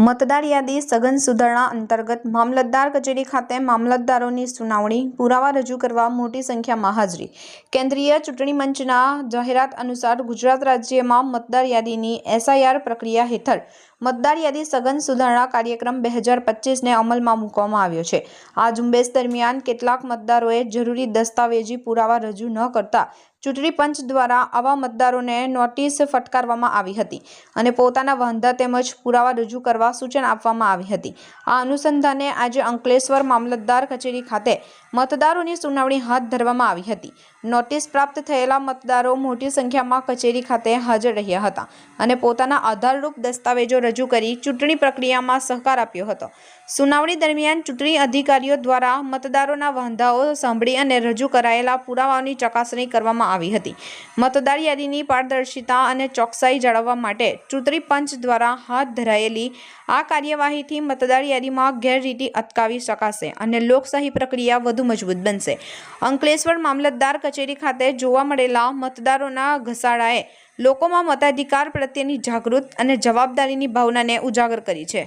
મતદાર યાદી સઘન સુધારણા અંતર્ગત મામલતદાર કચેરી ખાતે મામલતદારોની સુનાવણી, પુરાવા રજૂ કરવા, મોટી સંખ્યામાં હાજરી. કેન્દ્રીય ચૂંટણી પંચના જાહેરાત અનુસાર ગુજરાત રાજ્યમાં મતદાર યાદીની એસઆઈઆર પ્રક્રિયા હેઠળ મતદાર યાદી સઘન સુધારણા કાર્યક્રમ બે હજાર પચીસને અમલમાં મૂકવામાં આવ્યો છે. આ ઝુંબેશ દરમિયાન કેટલાક મતદારોએ જરૂરી દસ્તાવેજી પુરાવા રજૂ ન કરતા ચૂંટણી પંચ દ્વારા આવા મતદારોને નોટિસ ફટકારવામાં આવી હતી અને પોતાના વાંધા તેમજ પુરાવા રજૂ કરવા સૂચન આપવામાં આવી હતી. આ અનુસંધાને આજે અંકલેશ્વર મામલતદાર કચેરી ખાતે મતદારોની સુનાવણી હાથ ધરવામાં આવી હતી. નોટિસ પ્રાપ્ત થયેલા મતદારો મોટી સંખ્યામાં કચેરી ખાતે હાજર રહ્યા હતા અને પોતાના આધારરૂપ દસ્તાવેજો રજૂ કરી ચૂંટણી પ્રક્રિયામાં સહકાર આપ્યો હતો. સુનાવણી દરમિયાન ચૂંટણી અધિકારીઓ દ્વારા મતદારોના વાંધાઓ સાંભળી અને રજૂ કરાયેલા પુરાવાઓની ચકાસણી કરવામાં આવી હતી. મતદાર યાદીની પારદર્શિતા અને ચોકસાઈ જાળવવા માટે ચૂંટણી પંચ દ્વારા હાથ ધરાયેલી આ કાર્યવાહીથી મતદાર યાદીમાં ગેરરીતિ અટકાવી શકાશે અને લોકશાહી પ્રક્રિયા વધુ મજબૂત બનશે. અંકલેશ્વર મામલતદાર કચેરી ખાતે જોવા મળેલા મતદારોના ઘસાડાએ લોકોમાં મતાધિકાર પ્રત્યેની જાગૃત અને જવાબદારીની ભાવનાને ઉજાગર કરી છે.